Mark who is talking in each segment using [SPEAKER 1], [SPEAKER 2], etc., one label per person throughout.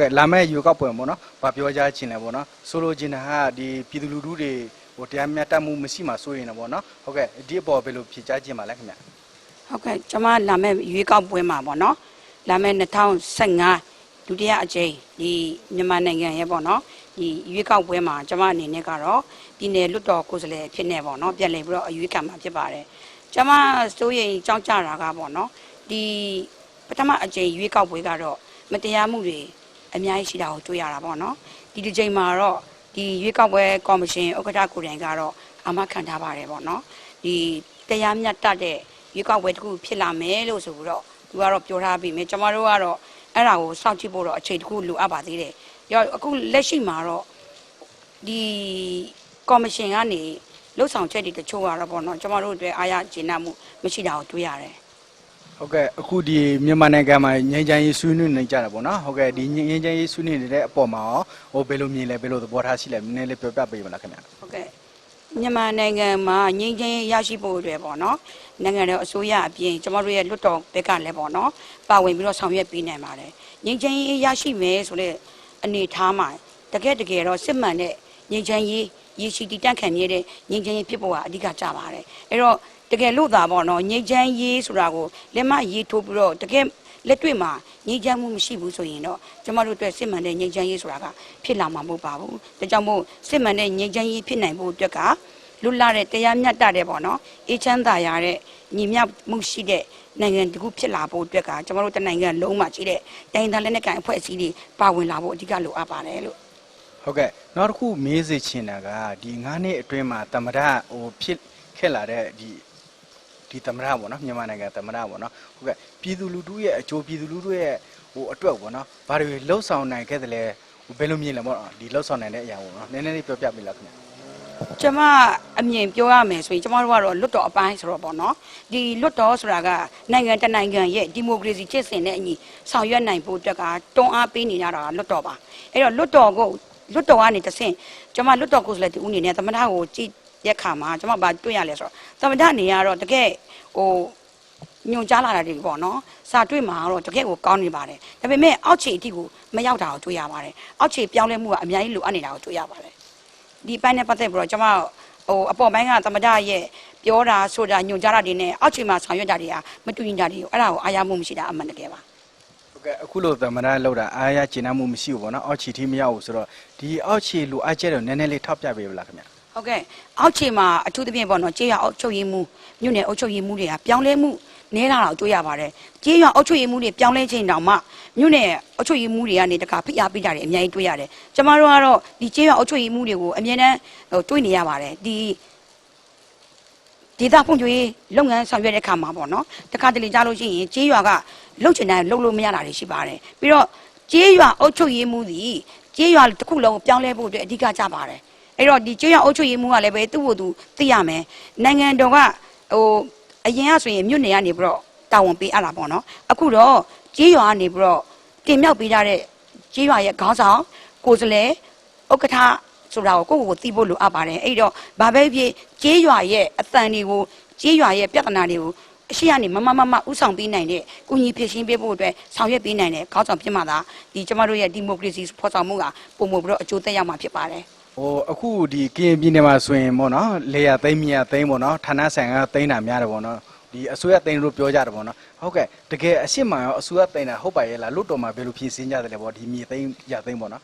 [SPEAKER 1] ကဲ့လာမယ့်ယူကောက်ပွဲပေါ့နော်ဗာပြောကြချင်တယ်ပေါ့နော်ဆိုလိုချင်တာကဒီပြည်သူလူထုတွေဟိုတရားမျှတမှုမရှိမှစိုးရင်တော့ပေါ့နော်ဟုတ်ကဲ့ဒီအပေါ်ဘယ်လိုဖြေကြားချင်ပါလဲခင်ဗျ
[SPEAKER 2] ဟုတ်ကဲ့ကျွန်မလာမယ့်ရွေးကောက်ပွဲမှာပေါ့နော်လာမယ့်2015ဒုတိယအကြိမ်ဒီမြန်မာနိုင်ငံရဲ့ပေါ့နော်ဒီရွေးကောက်ပွဲမှာကျွန်မအနေနဲ့ကတော့ပြည်နယ်လွတ်တော်ကိုယ်စားလှယ်ဖြစ်နေပေါ့နော်ပြန်လည်ပြီးတော့အရွေးခံမှာဖြစ်ပါတယ်ကျွန်မစိုးရိမ်ကြောက်ကြတာကပေါ့နော်ဒီပထမအကြိမ်ရွေးကောက်ပွဲကတော့မတရားမှုတွေ အများကြီးရှိတာကိုတွေ့ရတာပေါ့နော်ဒီတစ်ကြိမ်မှာတော့ဒီရွေးကောက်ပွဲကော်မရှင်ဥက္ကဋ္ဌကိုယ်တိုင်ကတော့အာမခံထားပါတယ်ပေါ့နော်ဒီတရားမျှတတဲ့ရွေးကောက်ပွဲတစ်ခုဖြစ်လာမယ်လို့ဆိုပြီးတော့သူကတော့ပြောထားပြီမယ်ကျွန်တော်တို့ကတော့အဲ့ဒါကိုစောင့်ကြည့်ဖို့တော့အချိန်တစ်ခုလိုအပ်ပါသေးတယ်။ရောအခုလက်ရှိမှာတော့ဒီကော်မရှင်ကနေလှုပ်ဆောင်ချက်တွေတချို့ကတော့ပေါ့နော်ကျွန်တော်တို့အတွက်အားရကျေနပ်မှုမရှိတာကိုတွေ့ရတယ်
[SPEAKER 1] ဟုတ်ကဲ့အခုဒီမြန်မာနိုင်ငံမှာငြိမ်းချမ်းရေးဆွေးနွေးနေကြတာပေါ့နော်ဟုတ်ကဲ့ဒီငြိမ်းချမ်းရေးဆွေးနွေးနေတဲ့အပေါ်မှာရောဟိုဘယ်လိုမြင်လဲဘယ်လိုသဘောထားရှိလဲနည်းနည်းလေးပြောပြပေးပါလားခင်ဗျ။
[SPEAKER 2] ဟုတ်ကဲ့မြန်မာနိုင်ငံမှာငြိမ်းချမ်းရေးရရှိဖို့အတွက်ပေါ့နော်နိုင်ငံတော်အစိုးရအပြင်ကျွန်တော်တို့ရဲ့လွတ်တော်ဘက်ကလည်းပေါ့နော်ပါဝင်ပြီးတော့ဆောင်ရွက်ပေးနိုင်ပါတယ်။ငြိမ်းချမ်းရေးရရှိမယ်ဆိုတဲ့အနေထားမှာတကယ်တကယ်တော့စစ်မှန်တဲ့ငြိမ်းချမ်းရေးရရှိတည်တံ့ခံမြဲတဲ့ငြိမ်းချမ်းရေးဖြစ်ဖို့ကအဓိကကြပါတယ်။အဲ့တော့ တကယ်လို့သာပေါ့နော်ငြိမ်းချမ်းရေးဆိုတာကိုလက်မရေးထိုးပြီးတော့တကယ်လက်တွေ့မှာငြိမ်းချမ်းမှုမရှိဘူးဆိုရင်တော့ကျမတို့အတွက်စစ်မှန်တဲ့ငြိမ်းချမ်းရေးဆိုတာကဖြစ်လာမှာမဟုတ်ပါဘူး။ဒါကြောင့်မို့စစ်မှန်တဲ့ငြိမ်းချမ်းရေးဖြစ်နိုင်ဖို့အတွက်ကလွတ်လပ်တဲ့တရားမျှတတဲ့ပေါ့နော်အေးချမ်းသာရတဲ့ညီမျှမှုရှိတဲ့နိုင်ငံတစ်ခုဖြစ်လာဖို့အတွက်ကကျမတို့တနိုင်ငံလုံးမှာရှိတဲ့တိုင်းဒေသလက်နက်ကိုင်အဖွဲ့အစည်းတွေပါဝင်လာဖို့အဓိကလိုအပ်ပါတယ်လို့
[SPEAKER 1] ဟုတ်ကဲ့နောက်တစ်ခုမေးစေချင်တာကဒီ9နှစ်အတွင်းမှာတမရဟိုဖြစ်ခဲ့လာတဲ့ဒီ ဒီတမရပေါ့နော်မြန်မာနိုင်ငံတမရပေါ့နော်ဟုတ်ကဲ့ပြည်သူလူထုရဲ့အကျိုးပြည်သူလူထုရဲ့ဟိုအတွက်ပေါ့နော်ဘာတွေလှုပ်ဆောင်နိုင်ခဲ့တယ်လဲဟိုဘယ်လိုမြင်လဲပေါ့နော်ဒီလှုပ်ဆောင်နိုင်တဲ့အရာပေါ့နော်နည်းနည်းလေးပြောပြပေးလားခင်ဗျ
[SPEAKER 2] ကျမအမြင်ပြောရမယ်ဆိုရင်ကျမတို့ကတော့လွတ်တော်အပိုင်းဆိုတော့ပေါ့နော်ဒီလွတ်တော်ဆိုတာကနိုင်ငံတစ်နိုင်ငံရဲ့ဒီမိုကရေစီကျင့်စဉ်နဲ့အညီဆောင်ရွက်နိုင်ဖို့အတွက်ကတွန်းအားပေးနေရတာကလွတ်တော်ပါအဲ့တော့လွတ်တော်ကိုလွတ်တော်ကနေတဆင့်ကျမလွတ်တော်ကိုယ်စားလှယ်တူဦးအနေနဲ့သမထကိုကြည့် ရက်ခါမှာကျမဘာတွေ့ရလဲဆိုတော့သမထနေရတော့တကယ်ဟိုညွန်ကြားလာတာတွေပေါ့နော်စာတွေ့မှာတော့တကယ်ကိုကောင်းနေပါတယ်ဒါပေမဲ့အောက်ခြေအထိကိုမရောက်တာကိုတွေ့ရပါတယ်အောက်ခြေပြောင်းလဲမှုကအများကြီးလိုအပ်နေတာကိုတွေ့ရပါတယ်ဒီပိုင်းနဲ့ပတ်သက်ပြီးတော့ကျွန်မဟိုအပေါ်ပိုင်းကသမဒရဲ့ပြောတာဆိုတာညွန်ကြားတာတွေနဲ့အောက်ခြေမှာဆောင်ရွက်တာတွေကမတူညီတာတွေကိုအဲ့ဒါကိုအားရမှုမရှိတာအမှန်တကယ်ပါ
[SPEAKER 1] ဟုတ်ကဲ့အခုလိုတမရလောက်တာအားရကျဉ်းနှမှုမရှိဘူးပေါ့နော်အောက်ခြေထိမရောက်ဘူးဆိုတော့ဒီအောက်ခြေလိုအပ်ချက်တော့နည်းနည်းလေးထောက်ပြပေးပါလားခင်ဗျ
[SPEAKER 2] ဟုတ်ကဲ့အောက်ခြေမှာအထူးသဖြင့်ပေါ့နော်ကြေးရအုပ်ချုပ်ရေးမှုမြို့နယ်အုပ်ချုပ်ရေးမှုတွေကပြောင်းလဲမှုနဲလာတော့တွေ့ရပါတယ်ကြေးရအုပ်ချုပ်ရေးမှုတွေပြောင်းလဲခြင်းတောင်မှမြို့နယ်အုပ်ချုပ်ရေးမှုတွေကနေတခါဖိအားပေးကြတယ်အများကြီးတွေ့ရတယ်ကျမတို့ကတော့ဒီကြေးရအုပ်ချုပ်ရေးမှုတွေကိုအမြဲတမ်းဟိုတွေ့နေရပါတယ်ဒီဒေတာဖွံ့ဖြိုးရေးလုပ်ငန်းဆောင်ရွက်တဲ့အခါမှာပေါ့နော်တခါတလေကြားလို့ရှိရင်ကြေးရွာကလှုပ်ချင်တယ်လှုပ်လို့မရတာတွေရှိပါတယ်ပြီးတော့ကြေးရွာအုပ်ချုပ်ရေးမှုသည်ကြေးရွာတစ်ခုလုံးကိုပြောင်းလဲဖို့အတွက်အဓိကကြပါတယ် အဲ့တော့ဒီကျွေးရအုပ်ချုပ်ရေးမှုကလည်းပဲသူ့ကိုယ်သူသိရမယ်နိုင်ငံတော်ကဟိုအရင်ကဆိုရင်မြို့နယ်ကနေပြီးတော့တာဝန်ပေးအပ်တာပေါ့နော်အခုတော့ကြေးရွာကနေပြီးတော့တင်မြောက်ပေးကြတဲ့ကြေးရွာရဲ့ခေါင်းဆောင်ကိုယ်စားလှယ်ဥက္ကဋ္ဌဆိုတာကိုကိုယ့်ကိုယ်ကိုသိဖို့လိုအပ်ပါတယ်အဲ့တော့ဘာပဲဖြစ်ကြေးရွာရဲ့အတန်တွေကိုကြေးရွာရဲ့ပြဿနာတွေကိုအရှိကနေမမမမဥဆောင်ပေးနိုင်တဲ့ကုညီဖြည့်ရှင်းပေးဖို့အတွက်ဆောင်ရွက်ပေးနိုင်တဲ့ခေါင်းဆောင်ဖြစ်မှသာဒီကျမတို့ရဲ့ဒီမိုကရေစီဖော်ဆောင်မှုကပုံမပြီးတော့အကျိုးသက်ရောက်မှာဖြစ်ပါတယ်
[SPEAKER 1] ဟိုအခုဒီကရင်ပြည်နယ်မှာဆိုရင်ပေါ့နော်လေယာသိမ်းမြာသိမ်းပေါ့နော်ဌာနဆိုင်ကသိမ်းတာများတယ်ပေါ့နော်ဒီအစိုးရသိမ်းလို့ပြောကြတယ်ပေါ့နော်ဟုတ်ကဲ့တကယ်အရှိမန်ရောအစိုးရသိမ်းတာဟုတ်ပါရဲ့လားလွတ်တော်မှာဘယ်လိုဖြေရှင်းကြတယ်လဲပေါ့ဒီမြေသိမ်းရသိမ်းပေါ့နော်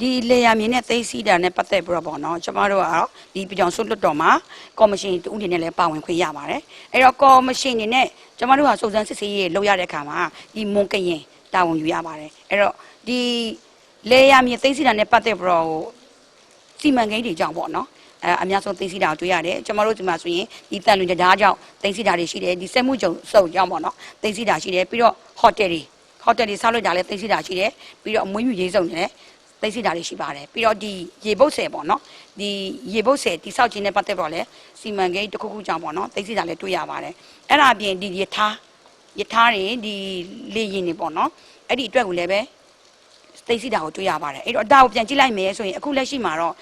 [SPEAKER 2] ဒီလေယာမြင်နဲ့သိသိတာနဲ့ပတ်သက်ပြီးတော့ပေါ့နော်ကျမတို့ကတော့ဒီပြည်ကြောင်စုလွတ်တော်မှာကော်မရှင်တူဦးနေနဲ့လည်းပါဝင်ခွင့်ရပါတယ်အဲ့တော့ကော်မရှင်နေနဲ့ကျမတို့ကစုံစမ်းစစ်ဆေးရေးလုပ်ရတဲ့အခါမှာဒီမွန်ကရင်တာဝန်ယူရပါတယ်အဲ့တော့ဒီလေယာမြင်သိသိတာနဲ့ပတ်သက်ပြီးတော့ စီမံကိန်းတွေကြောင့်ပေါ့နော်အဲအများဆုံးသိသိတာကိုတွေ့ရတယ်ကျမတို့ဒီမှာဆိုရင်ဒီတန်လွင်ကြားကြောင့်သိသိတာတွေရှိတယ်ဒီစက်မှုကြုံစုံကြောင့်ပေါ့နော်သိသိတာရှိတယ်ပြီးတော့ဟိုတယ်တွေဟိုတယ်တွေဆောက်လို့ကြလည်းသိသိတာရှိတယ်ပြီးတော့အမွေးမြူရေးစုံတယ်သိစိတာတွေရှိပါတယ်ပြီးတော့ဒီရေပုတ်ဆယ်ပေါ့နော်ဒီရေပုတ်ဆယ်တိဆောက်ခြင်းနဲ့ပတ်သက်တော့လဲစီမံကိန်းတစ်ခုခုကြောင့်ပေါ့နော်သိစိတာလည်းတွေ့ရပါတယ်အဲ့ဒါအပြင်ဒီရထားရထားတွေဒီလေရင်တွေပေါ့နော်အဲ့ဒီအတွက်ကိုလည်းပဲ သိစိတာကိုတွေ့ရပါတယ်အဲ့တော့အတာကိုပြန်ကြည့်လိုက်မယ်ဆိုရင်အခုလက်ရှိမှာတော့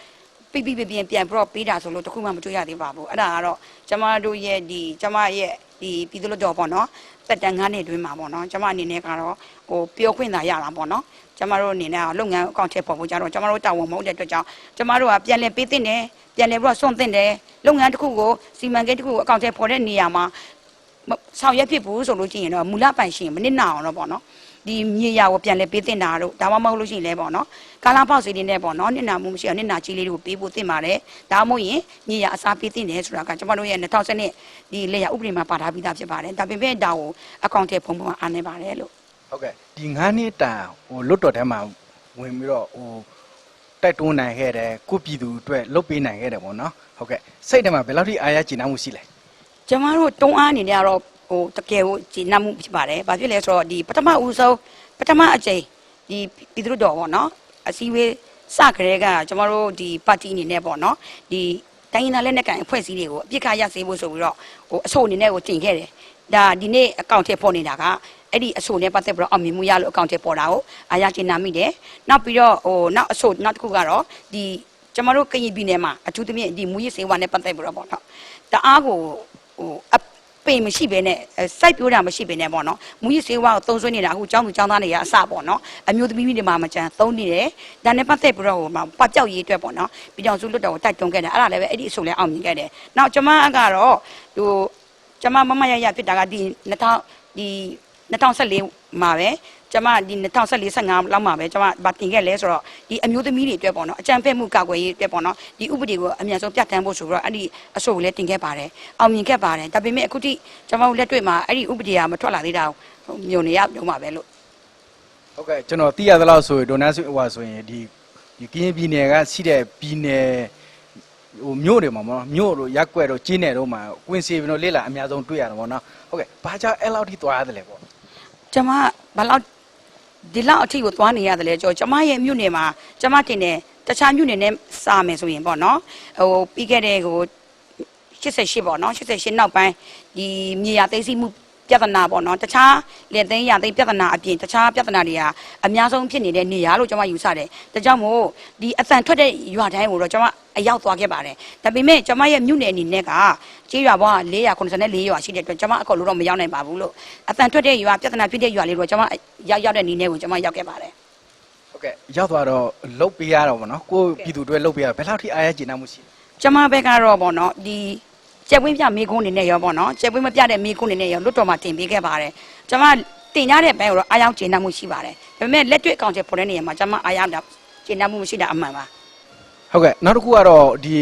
[SPEAKER 2] ပြပြပြပြန်ပြန်ပြီးတော့ပေးတာဆိုလို့တခုမှမတွေ့ရသေးပါဘူးအဲ့ဒါကတော့ကျမတို့ရဲ့ဒီကျမရဲ့ဒီဒီပြည်သူ့လွှတ်တော်ပေါ့နော်တက်တန်ငါးနှစ်အတွင်းမှာပေါ့နော်ကျမအနေနဲ့ကတော့ဟိုပြောခွင့်သာရတာပေါ့နော်ကျမတို့အနေနဲ့ကလုပ်ငန်းအကောင့်ထဲပေါ်ဖို့ကြတော့ကျမတို့တာဝန်မဟုတ်တဲ့အတွက်ကြောင့်ကျမတို့ကပြန်လည်ပေးသင့်တယ်ပြန်လည်ပြီးတော့စွန့်သင့်တယ်လုပ်ငန်းတစ်ခုကိုစီမံကိန်းတစ်ခုကိုအကောင့်ထဲပေါ်တဲ့နေရာမှာမဆောင်ရွက်ဖြစ်ဘူးဆိုလို့ရှိရင်တော့မူလပိုင်ရှင်မနစ်နာအောင်တော့ပေါ့နော် ဒီမြေယာကိုပြန်လဲပေးတင်တာတို့ဒါမှမဟုတ်လို့ရှိရင်လဲပေါ့နော်ကာလာပေါက်စီတွေနဲ့ပေါ့နော်နစ်နာမှုမရှိအောင်နစ်နာကြီးလေးတွေကိုပေးဖို့တင်ပါတယ်ဒါမှမဟုတ်ရင်မြေယာအစားပေးတင်တယ်ဆိုတာကကျွန်တော်တို့ရဲ့2010နှစ်ဒီလေယာဥပဒေမှာပါထားပြီးသားဖြစ်ပါတယ်ဒါပေမဲ့ဒါကိုအကောင့်ထဲဖုံဖုံအားနေပါတယ်လို့
[SPEAKER 1] ဟုတ်ကဲ့ဒီငါးနှစ်တာဟိုလွတ်တော်ထဲမှာဝင်ပြီးတော့ဟိုတိုက်တွန်းနိုင်ခဲ့တယ်ကိုပြည်သူအတွက်လုတ်ပေးနိုင်ခဲ့တယ်ပေါ့နော်ဟုတ်ကဲ့စိတ်ထဲမှာဘယ်လောက်ထိအားရကျဉ်းနှံမှုရှိလဲ
[SPEAKER 2] ကျမတို့တုံးအားအနေနဲ့ကတော့ ဟိုတကယ်ကိုဂျင်းနှမှုဖြစ်ပါတယ်။ဘာဖြစ်လဲဆိုတော့ဒီပထမဦးဆုံးပထမအကြိမ်ဒီပြည်သူ့တော်ပေါ့နော်အစည်းအဝေးစကြတဲ့ကကျမတို့ဒီပါတီအနေနဲ့ပေါ့နော်ဒီတိုင်းရင်းသားလက်နက်ကိုင်အဖွဲ့အစည်းတွေကိုအပြစ်ခါရစေဖို့ဆိုပြီးတော့ဟိုအဆိုအနေနဲ့ကိုတင်ခဲ့တယ်။ဒါဒီနေ့အကောင့်ထဲပေါ်နေတာကအဲ့ဒီအဆိုနဲ့ပတ်သက်ပြီးတော့အောင်မြင်မှုရလို့အကောင့်ထဲပေါ်တာကိုအားရကျဉ်းနှမိတယ်။နောက်ပြီးတော့ဟိုနောက်အဆိုနောက်တစ်ခုကတော့ဒီကျမတို့ကရင်ပြည်နယ်မှာအထူးသဖြင့်ဒီမူရစ်စေဝါနဲ့ပတ်သက်ပြီးတော့ပေါ့နော်တအားကိုဟို အပေမရှိဘဲနဲ့အဲစိုက်ပြိုးတာမရှိဘဲနဲ့ပေါ့နော်မူရစ်စေဝါကိုသုံးဆွဲနေတာအခုចောင်းသူចောင်းသားတွေကအစပေါ့နော်အမျိုးသမီးတွေမှာမကြမ်းသုံးနေတယ်ဒါနဲ့ပတ်သက်ပြီးတော့ဟိုမှာပတ်ကြောက်ရေးအတွက်ပေါ့နော်ပြည်တော်စုလွတ်တော်ကိုတိုက်တွန်းခဲ့တယ်အဲ့ဒါလည်းပဲအဲ့ဒီအဆိုလည်းအောင်မြင်ခဲ့တယ်နောက်ကျမကတော့ဟိုကျမမမရရဖြစ်တာကဒီ2000ဒီ2014မှာပဲ ကျမဒီ2014 15လောက်မှာပဲကျမဗတင်ခဲ့လဲဆိုတော့ဒီအမျိုးသမီးတွေအတွက်ပေါ့နော်အကြံဖက်မှုကာကွယ်ရေးအတွက်ပေါ့နော်ဒီဥပဒေကိုအမြန်ဆုံးပြဋ္ဌာန်းဖို့ဆိုတော့အဲ့ဒီအဆိုကိုလည်းတင်ခဲ့ပါတယ်အောင်မြင်ခဲ့ပါတယ်ဒါပေမဲ့အခုထိကျမတို့လက်တွေ့မှာအဲ့ဒီဥပဒေကမထွက်လာသေးတာကိုမြုံနေရပြုံးပါပဲလို့
[SPEAKER 1] ဟုတ်ကဲ့ကျွန်တော်သိရသလောက်ဆိုရင်ဒေါ်နဆူဟိုဆိုရင်ဒီဒီကရင်ပြည်နယ်ကရှိတဲ့ပြည်နယ်ဟိုမြို့တွေမှာပေါ့နော်မြို့တို့ရက်ကွက်တို့ကျင်းနယ်တို့မှာကွင်းစီပြီးတော့လေးလာအများဆုံးတွေ့ရတယ်ပေါ့နော်ဟုတ်ကဲ့ဘာကြောင့်အဲ့လောက်ထိသွားရတယ်လဲပေါ့
[SPEAKER 2] ကျမဘယ်လောက် ဒီလောက်အထိကိုသွားနေရတယ်လဲကြောကျမရဲ့မြို့နယ်မှာကျမတင်တယ်တခြားမြို့နယ်နဲ့စာမယ်ဆိုရင်ပေါ့နော်ဟိုပြီးခဲ့တဲ့ဟို88ပေါ့နော်88နောက်ပိုင်းဒီမြေယာသိမ်းဆည်းမှု ပြဿနာပေါ့နော်တခြားလေသိမ်းရသိမ်းပြဿနာအပြင်တခြားပြဿနာတွေဟာအများဆုံးဖြစ်နေတဲ့နေရာလို့ကျွန်မယူဆတယ်ဒါကြောင့်မို့ဒီအတန်ထွက်တဲ့ရွာတိုင်းကိုတော့ကျွန်မအရောက်သွားခဲ့ပါတယ်ဒါပေမဲ့ကျွန်မရဲ့မြို့နယ်အနေနဲ့ကကြေးရွာပေါင်း484ရွာရှိတဲ့အတွက်ကျွန်မအကောလို့တော့မရောက်နိုင်ပါဘူးလို့အတန်ထွက်တဲ့ရွာပြဿနာဖြစ်တဲ့ရွာလေးကိုကျွန်မရောက်ရောက်တဲ့နေနဲ့ကိုကျွန်မရောက်ခဲ့ပါတယ်
[SPEAKER 1] ဟုတ်ကဲ့ရောက်သွားတော့လုတ်ပေးရတော့ပေါ့နော်ကိုယ့်ပြည်သူတွေလုတ်ပေးရဘယ်လောက်ထိအားရကျဉ်းနှံမှုရှိလဲ
[SPEAKER 2] ကျမဘက်ကတော့ပေါ့နော်ဒီ ကျက်ဝင်းပြမေးခွန်းအနေနဲ့ရောပေါ့နော်ကျက်ဝင်းမပြတဲ့မေးခွန်းအနေနဲ့ရောလွတ်တော်မှာတင်ပေးခဲ့ပါတယ်ကျမတင်ရတဲ့ဘက်ကိုတော့အားရောက်ကျဉ်းနှံမှုရှိပါတယ်ဒါပေမဲ့လက်တွေ့အကောင့်ချက်ပေါ်တဲ့နေရာမှာကျမအားရောက်တာကျဉ်းနှံမှုမရှိတာအမှန်ပါ
[SPEAKER 1] ဟုတ်ကဲ့နောက်တစ်ခုကတော့ဒီ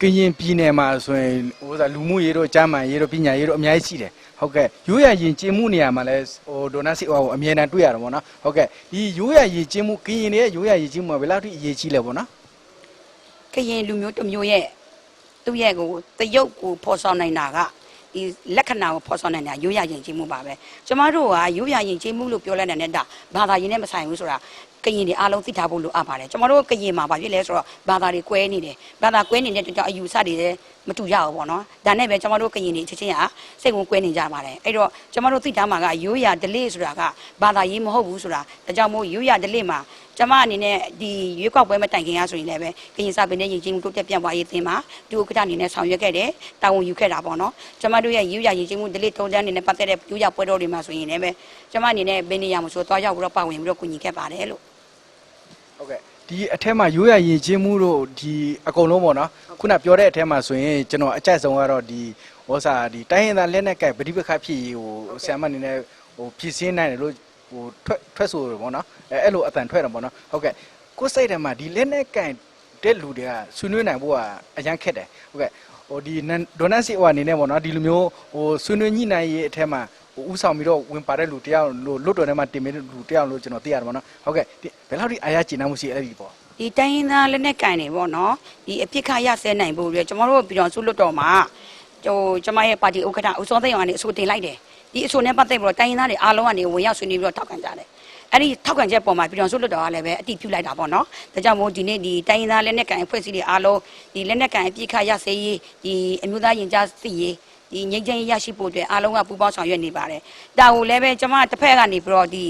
[SPEAKER 1] ကရင်ပြည်နယ်မှာဆိုရင်ဟိုစားလူမှုရေးတို့ကျန်းမာရေးတို့ပညာရေးတို့အများကြီးရှိတယ်ဟုတ်ကဲ့ရိုးရရင်ကျင်းမှုနေရာမှာလဲဟိုဒေါ်နစီဟိုအမြဲတမ်းတွေ့ရတယ်ပေါ့နော်ဟုတ်ကဲ့ဒီရိုးရရင်ကျင်းမှုကရင်တွေရဲ့ရိုးရရင်ကျင်းမှုကဘယ်လောက်ထိအရေးကြီးလဲပေါ့နော်
[SPEAKER 2] ကရင်လူမျိုးတစ်မျိုးရဲ့ သူ့ရဲ့ကိုတရုတ်ကိုဖော်ဆောင်နိုင်တာကဒီလက္ခဏာကိုဖော်ဆောင်နိုင်တာရိုးရရင်ချင်းမှုပါပဲကျမတို့ကရိုးရရင်ချင်းမှုလို့ပြောလိုက်တဲ့နဲ့ဒါဘာသာရင်နဲ့မဆိုင်ဘူးဆိုတာကရင်တွေအားလုံးသိထားဖို့လိုအပ်ပါတယ်ကျမတို့ကရင်မှာဘာဖြစ်လဲဆိုတော့ဘာသာတွေကွဲနေတယ်ဘာသာကွဲနေတဲ့အတွက်ကြောင့်အယူဆတွေလည်း မတူကြဘူးပေါ့နော်ဒါနဲ့ပဲကျမတို့ကရင်တွေချက်ချင်းကစိတ်ဝင်ကွဲနေကြပါတယ်အဲ့တော့ကျမတို့သိထားမှာကရိုးရဒလေးဆိုတာကဘာသာရေးမဟုတ်ဘူးဆိုတာဒါကြောင့်မို့ရိုးရဒလေးမှာကျမအနေနဲ့ဒီရွေးကောက်ပွဲမတိုင်ခင်ရဆိုရင်လည်းပဲကရင်စာပင်နဲ့ရင်ချင်းမှုတိုးတက်ပြန့်ပွားရေးအသင်းမှာဒုဥက္ကဋ္ဌအနေနဲ့ဆောင်ရွက်ခဲ့တယ်တာဝန်ယူခဲ့တာပေါ့နော်ကျမတို့ရဲ့ယူရရင်ချင်းမှုဒလိထုံးတန်းအနေနဲ့ပတ်သက်တဲ့ယူရပွဲတော်တွေမှာဆိုရင်လည်းပဲကျမအနေနဲ့ဘယ်နေရာမှာဆိုသွားရောက်ပြီးတော့ပါဝင်ပြီးတော့ကူညီခဲ့ပါတယ်လို့
[SPEAKER 1] ဟုတ်ကဲ့ ဒီအထက်မှာရိုးရရင်ကျင်းမှုတို့ဒီအကုန်လုံးပေါ့နော်ခုနပြောတဲ့အထက်မှာဆိုရင်ကျွန်တော်အကြိုက်ဆုံးကတော့ဒီဟောစာဒီတိုင်းရင်သားလက်နဲ့ကဲပဋိပက္ခဖြစ်ရေးဟိုဆရာမအနေနဲ့ဟိုဖြည့်စင်းနိုင်တယ်လို့ဟိုထွက်ထွက်ဆိုတယ်ပေါ့နော်အဲအဲ့လိုအတန်ထွက်တယ်ပေါ့နော်ဟုတ်ကဲ့ကိုယ်စိတ်ထဲမှာဒီလက်နဲ့ကဲတဲ့လူတွေကဆွေးနွေးနိုင်ဖို့ကအရန်ခက်တယ်ဟုတ်ကဲ့ဟိုဒီဒေါ်နစီဟိုအနေနဲ့ပေါ့နော်ဒီလိုမျိုးဟိုဆွေးနွေးညှိနှိုင်းရေးအထက်မှာဟို ဥဆောင်ပြီးတော့ဝင်ပါတဲ့လူတယောက်လို့လွတ်တော်ထဲမှာတင်ပေးတဲ့လူတယောက်လို့ကျွန်တော်သိရတယ်ပေါ့နော်ဟုတ်ကဲ့ဒီဘယ်လောက်ထိအားရကျဉ်းနှံမှုရှိအဲ့ဒီပေါ့
[SPEAKER 2] ဒီတိုင်းရင်းသားလက်နက်ကင်တွေပေါ့နော်ဒီအပြစ်ခရဆဲနိုင်ဖို့အတွက်ကျမတို့ပြည်တော်စုလွတ်တော်မှာဟိုကျမရဲ့ပါတီဥက္ကဋ္ဌဦးစောသိန်းအောင်ကနေအဆိုတင်လိုက်တယ်ဒီအဆိုနဲ့ပတ်သက်ပြီးတော့တိုင်းရင်းသားတွေအားလုံးကနေဝင်ရောက်ဆွေးနွေးပြီးတော့ထောက်ခံကြတယ်အဲ့ဒီထောက်ခံချက်ပေါ်မှာပြည်တော်စုလွတ်တော်ကလည်းပဲအတိပြုလိုက်တာပေါ့နော်ဒါကြောင့်မို့ဒီနေ့ဒီတိုင်းရင်းသားလက်နက်ကင်အဖွဲ့အစည်းတွေအားလုံးဒီလက်နက်ကင်အပြစ်ခရဆဲရေးဒီအမျိုးသားရင်ကြားသိရေး ဒီငြိမ်းချမ်းရေးရရှိဖို့အတွက်အားလုံးကပူးပေါင်းဆောင်ရွက်နေပါတယ်ဒါကိုလည်းပဲကျမတစ်ဖက်ကနေပြီးတော့ဒီ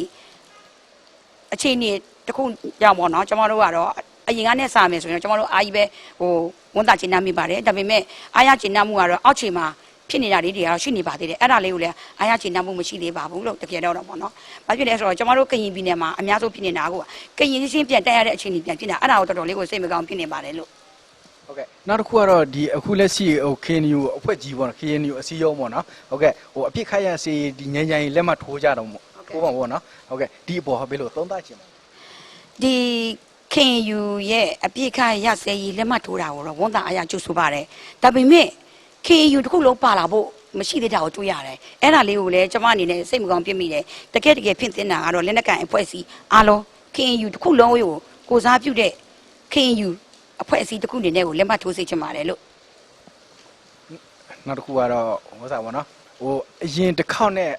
[SPEAKER 2] အခြေအနေတစ်ခုကြောင့်ပေါ့နော်ကျမတို့ကတော့အရင်ကနဲ့စာမယ်ဆိုရင်တော့ကျမတို့အားကြီးပဲဟိုဝန်တာကျင်နာမိပါတယ်ဒါပေမဲ့အားရကျင်နာမှုကတော့အောက်ခြေမှာဖြစ်နေတာလေးတွေကတော့ရှိနေပါသေးတယ်အဲ့ဒါလေးကိုလည်းအားရချေနှံမှုမရှိသေးပါဘူးလို့တကယ်တော့တော့ပေါ့နော်ဘာဖြစ်လဲဆိုတော့ကျမတို့ကရင်ပြည်နယ်မှာအများဆုံးဖြစ်နေတာကကရင်ချင်းပြန်တက်ရတဲ့အခြေအနေပြန်ဖြစ်နေတာအဲ့ဒါကိုတော်တော်လေးကိုစိတ်မကောင်းဖြစ်နေပါတယ်လို့
[SPEAKER 1] ဟုတ်ကဲ့နောက်တစ်ခုကတော့ဒီအခုလက်ရှိဟို KNU အဖွဲ့ကြီးပေါ့နော် KNU အစည်းအရုံးပေါ့နော်ဟုတ်ကဲ့ဟိုအပြစ်ခတ်ရစေဒီငញ្ញရင်လက်မှတ်ထိုးကြတော့ပေါ့ထိုးပါပေါ့နော်ဟုတ်ကဲ့ဒီအပေါ်ဟောဘယ်လိုသုံးသပ်ချင်ပါလဲ
[SPEAKER 2] ဒီခင်ယူရဲ့အပြစ်ခရဆဲကြီးလက်မှတ်ထိုးတာကိုတော့ဝန်တာအရာကျုပ်ဆိုပါတယ်ဒါပေမဲ့ခင်ယူတစ်ခုလုံးပါလာဖို့မရှိသေးတာကိုတွေ့ရတယ်အဲ့ဒါလေးကိုလည်းကျွန်မအနေနဲ့စိတ်မကောင်းပြစ်မိတယ်တကယ်တကယ်ဖြစ်တင်တာကတော့လက်နက်ကန်အဖွဲ့အစည်းအားလုံးခင်ယူတစ်ခုလုံးကိုကိုစားပြုတဲ့ခင်ယူ အဖွဲ့အစည်းတစ်ခုအနေနဲ့ကိုလက်မှတ်ထိုးစေချင်ပါတယ်လို့
[SPEAKER 1] နောက်တစ်ခုကတော့ဟိုစားပေါ့နော်ဟိုအရင်တစ်ခေါက်နဲ့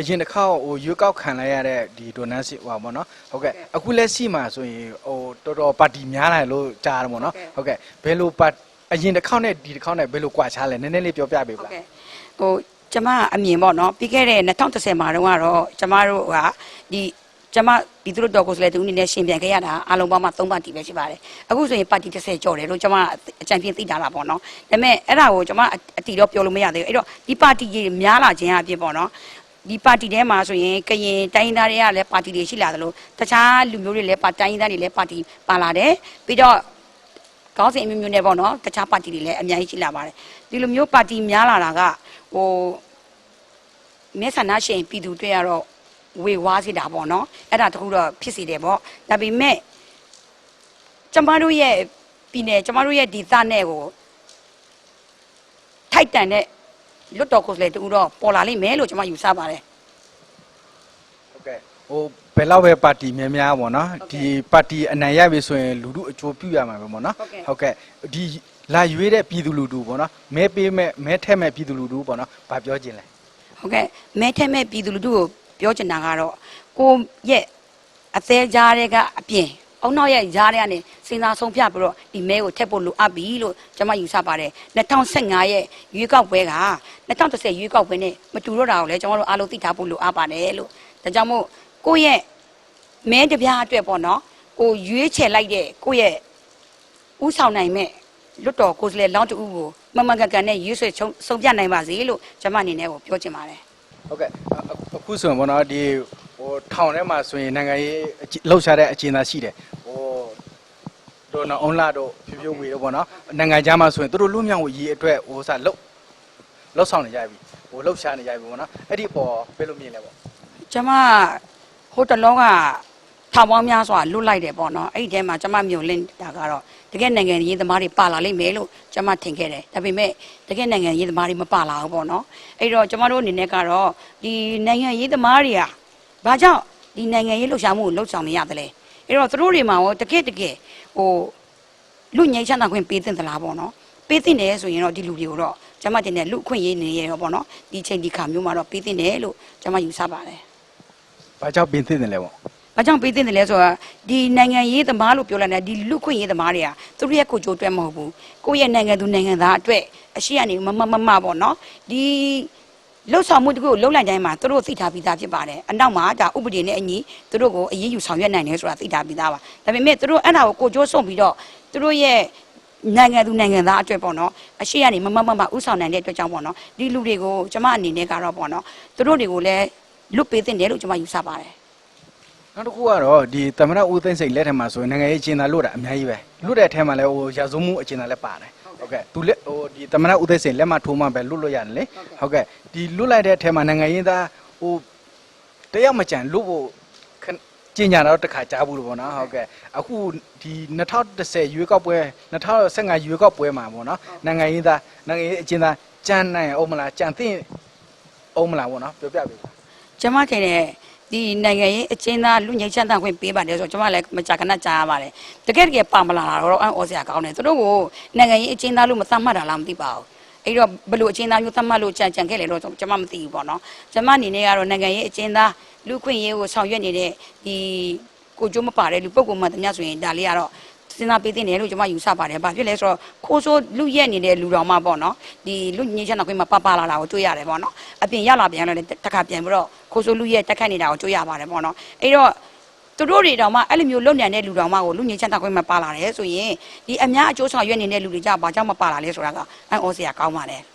[SPEAKER 1] အရင်တစ်ခေါက်ဟိုရွေးကောက်ခံလိုက်ရတဲ့ဒီဒေါ်နန်းစီဟိုပေါ့နော်ဟုတ်ကဲ့အခုလက်ရှိမှာဆိုရင်ဟိုတော်တော်ပါတီများလာလို့ကြားတယ်ပေါ့နော်ဟုတ်ကဲ့ဘယ်လိုပါအရင်တစ်ခေါက်နဲ့ဒီတစ်ခေါက်နဲ့ဘယ်လိုကွာခြားလဲနည်းနည်းလေးပြောပြပေးပါ
[SPEAKER 2] ဟုတ်ကဲ့ဟိုကျမအမြင်ပေါ့နော်ပြီးခဲ့တဲ့2010မှာတော့ကတော့ကျမတို့ကဒီ ကျမဒီသူတို့တော်ကိုယ်စားလှယ်တူအနေနဲ့ရှင်ပြန်ခဲ့ရတာအားလုံးပေါင်းမှ3ပါတီပဲရှိပါတယ်အခုဆိုရင်ပါတီ30ကျော်တယ်လို့ကျမအကြံပြသိတာလားပေါ့နော်ဒါပေမဲ့အဲ့ဒါကိုကျမအတီတော့ပြောလို့မရသေးဘူးအဲ့တော့ဒီပါတီကြီးများလာခြင်းအဖြစ်ပေါ့နော်ဒီပါတီထဲမှာဆိုရင်ကရင်တိုင်းသားတွေကလည်းပါတီတွေရှိလာတယ်လို့တခြားလူမျိုးတွေလည်းပါတိုင်းသားတွေလည်းပါတီပါလာတယ်ပြီးတော့ကောင်းစဉ်အမျိုးမျိုးနဲ့ပေါ့နော်တခြားပါတီတွေလည်းအများကြီးရှိလာပါတယ်ဒီလိုမျိုးပါတီများလာတာကဟိုမဲဆန္ဒရှင်ပြည်သူတွေကတော့ ဝေဝါးစီတာပေါ့နော်အဲ့ဒါတခုတော့ဖြစ်စီတယ်ပေါ့ဒါပေမဲ့ကျမတို့ရဲ့ပြည်နယ်ကျမတို့ရဲ့ဒီသနဲ့ကိုထိုက်တန်တဲ့လွတ်တော်ကိုယ်စားလှယ်တူတော့ပေါ်လာလိမ့်မယ်လို့ကျမယူဆပါတယ်
[SPEAKER 1] ဟုတ်ကဲ့ဟိုဘယ်လောက်ပဲပါတီများများပေါ့နော်
[SPEAKER 2] ဟုတ်ကဲ့
[SPEAKER 1] ဒီပါတီအနိုင်ရပြီဆိုရင်လူထုအကျိုးပြုရမှာပဲပေါ့နော်
[SPEAKER 2] ဟုတ်ကဲ့
[SPEAKER 1] ဟုတ်ကဲ့ဒီလာရွေးတဲ့ပြည်သူလူထုပေါ့နော်မဲပေးမဲ့မဲထက်မဲ့ပြည်သူလူထုပေါ့နော်ဗာပြောခြင်းလဲ
[SPEAKER 2] ဟုတ်ကဲ့မဲထဲမဲ့ပြည်သူလူထုကို ပြောချင်တာကတော့ကိုရဲ့အသေးကြားတွေကအပြင်အုံနောက်ရဲ့ကြားတွေကနေစဉ်းစားဆုံးဖြတ်ပြီးတော့ဒီမဲကိုထည့်ဖို့လိုအပ်ပြီလို့ကျွန်မယူဆပါတယ်2015ရဲ့ရွေးကောက်ပွဲက2010ရွေးကောက်ပွဲနဲ့မတူတော့တာကိုလည်းကျွန်တော်တို့အားလုံးသိထားဖို့လိုအပ်ပါတယ်လို့ဒါကြောင့်မို့ကိုယ့်ရဲ့မဲတစ်ပြားအတွက်ပေါ့နော်ကိုရွေးချယ်လိုက်တဲ့ကိုယ့်ရဲ့ဥဆောင်နိုင်မဲ့လွတ်တော်ကိုယ်စားလှယ်လောင်းတူကိုမမန်ကန်ကန်နဲ့ရွေးဆွဲချုံဆုံးပြနိုင်ပါစေလို့ကျွန်မအနေနဲ့ကိုပြောချင်ပါတယ်
[SPEAKER 1] ဟုတ်ကဲ့ အအခုဆိုရင်ပေါ့နော်ဒီဟိုထောင်ထဲမှာဆိုရင်နိုင်ငံရေးအကျလှုပ်ရှားတဲ့အကျဉ်းသားရှိတယ်ဟိုဒေါ်နော်အွန်လာတို့ဖြူဖြူဝေတို့ပေါ့နော်နိုင်ငံခြားမှာဆိုရင်သူတို့လွတ်မြောက်ရေးအတွက်ဟိုစားလှုပ်လှုပ်ဆောင်နေကြပြီဟိုလှုပ်ရှားနေကြပြီပေါ့နော်အဲ့ဒီပေါ်ဘယ်လိုမြင်လဲပေါ့
[SPEAKER 2] ကျမဟိုတလောကထောင်ပေါင်းများစွာလွတ်လိုက်တယ်ပေါ့နော်အဲ့ဒီထဲမှာကျမမျိုးလင့်တာကတော့ တကယ်နိုင်ငံရေးသမားတွေပါလာလိမ့်မယ်လို့ကျမထင်ခဲ့တယ်ဒါပေမဲ့တကယ်နိုင်ငံရေးသမားတွေမပါလာဘူးပေါ့နော်အဲ့တော့ကျမတို့အနေနဲ့ကတော့ဒီနိုင်ငံရေးသမားတွေကဘာကြောင့်ဒီနိုင်ငံရေးလှုပ်ရှားမှုကိုလှုပ်ဆောင်နေရတယ်လဲအဲ့တော့သူတို့တွေမှာရောတကယ်တကယ်ဟိုလူငိမ့်ချမ်းသာခွင့်ပေးတင်သလားပေါ့နော်ပေးတင်တယ်ဆိုရင်တော့ဒီလူတွေကိုတော့ကျမတင်တဲ့လူအခွင့်ရေးနေရတော့ပေါ့နော်ဒီချိန်ဒီခါမျိုးမှာတော့ပေးတင်တယ်လို့ကျမယူဆပါတယ်
[SPEAKER 1] ဘာကြောင့်ပင်သိတယ်လဲပေါ့။
[SPEAKER 2] ဘာကြောင့်ပေးသင့်တယ်လဲဆိုတော့ဒီနိုင်ငံရေးသမားလို့ပြောလိုက်တယ်ဒီလူခွင့်ရေးသမားတွေကသူတို့ရဲ့ကိုယ်ကြိုးအတွက်မဟုတ်ဘူး။ကိုယ့်ရဲ့နိုင်ငံသူနိုင်ငံသားအတွက်အရှိကနေမမမမပေါ့နော်။ဒီလှုပ်ဆောင်မှုတခုကိုလှုပ်လိုက်တိုင်းမှာသူတို့သိထားပြီးသားဖြစ်ပါတယ်။အနောက်မှာဒါဥပဒေနဲ့အညီသူတို့ကိုအရေးယူဆောင်ရွက်နိုင်တယ်ဆိုတာသိထားပြီးသားပါ။ဒါပေမဲ့သူတို့အဲ့ဒါကိုကိုယ်ကြိုးစွန့်ပြီးတော့သူတို့ရဲ့နိုင်ငံသူနိုင်ငံသားအတွက်ပေါ့နော်အရှိကနေမမမမဥဆောင်နိုင်တဲ့အတွက်ကြောင့်ပေါ့နော်ဒီလူတွေကိုကျမအနေနဲ့ကတော့ပေါ့နော်သူတို့တွေကိုလည်းလွတ်ပေးသင့်တယ်လို့ကျမယူဆပါတယ်
[SPEAKER 1] နောက်တစ်ခုကတော့ဒီသမရဦးသိန်းစိတ်လက်ထက်မှာဆိုရင်နိုင်ငံရေးအကျဉ်းသားလွတ်တာအများကြီးပဲလွတ်တဲ့အထက်မှာလည်းဟိုရာဇဝမှုအကျဉ်းသားလည်းပါတယ်ဟုတ်ကဲ့သူလက်ဟိုဒီသမရဦးသိန်းစိတ်လက်မှထိုးမှပဲလွတ်လို့ရတယ်လေဟုတ်ကဲ့ဒီလွတ်လိုက်တဲ့အထက်မှာနိုင်ငံရေးသားဟိုတယောက်မကြံလွတ်ဖို့ခဏကျင်ညာတော့တစ်ခါကြားဘူးလို့ပေါ့နော်ဟုတ်ကဲ့အခုဒီ2010ရွေးကောက်ပွဲ2015ရွေးကောက်ပွဲမှာပေါ့နော်နိုင်ငံရေးသားနိုင်ငံရေးအကျဉ်းသားကြမ်းနိုင်အောင်မလားကြံသိအောင်မလားပေါ့နော်ပြောပြပေးပါ
[SPEAKER 2] ကျမထင်တယ် ဒီနိုင်ငံရေးအကျဉ်းသားလူငိမ့်ချမ်းသာခွင့်ပေးပါတယ်ဆိုတော့ကျမလည်းမကြာခဏကြားရပါတယ်တကယ်တကယ်ပါမလာတာတော့အံ့ဩစရာကောင်းတယ်သူတို့ကိုနိုင်ငံရေးအကျဉ်းသားလို့မသတ်မှတ်တာလားမသိပါဘူးအဲ့တော့ဘယ်လိုအကျဉ်းသားမျိုးသတ်မှတ်လို့ကြံကြံခဲ့လေတော့ကျမမသိဘူးပေါ့နော်ကျမအနေနဲ့ကတော့နိုင်ငံရေးအကျဉ်းသားလူခွင့်ရေးကိုဆောင်ရွက်နေတဲ့ဒီကိုကျိုးမပါတဲ့လူပုဂ္ဂိုလ်မှတည်းများဆိုရင်ဒါလေးကတော့ စဉ်းစားပေးသင့်တယ်လို့ကျွန်မယူဆပါတယ်။ဘာဖြစ်လဲဆိုတော့ခိုးဆိုးလူရက်နေတဲ့လူတော်မှပေါ့နော်။ဒီလူညင်ချမ်းတော်ခွင့်မှာပပလာတာကိုတွေ့ရတယ်ပေါ့နော်။အပြင်ရောက်လာပြန်တော့လည်းတစ်ခါပြန်ပြီးတော့ခိုးဆိုးလူရက်တက်ခတ်နေတာကိုတွေ့ရပါတယ်ပေါ့နော်။အဲ့တော့သူတို့တွေတောင်မှအဲ့လိုမျိုးလုံနေတဲ့လူတော်မှကိုလူညင်ချမ်းတော်ခွင့်မှာပါလာတယ်ဆိုရင်ဒီအများအကျိုးဆောင်ရွက်နေတဲ့လူတွေကြဘာကြောင့်မပါလာလဲဆိုတာကအံ့ဩစရာကောင်းပါတယ်။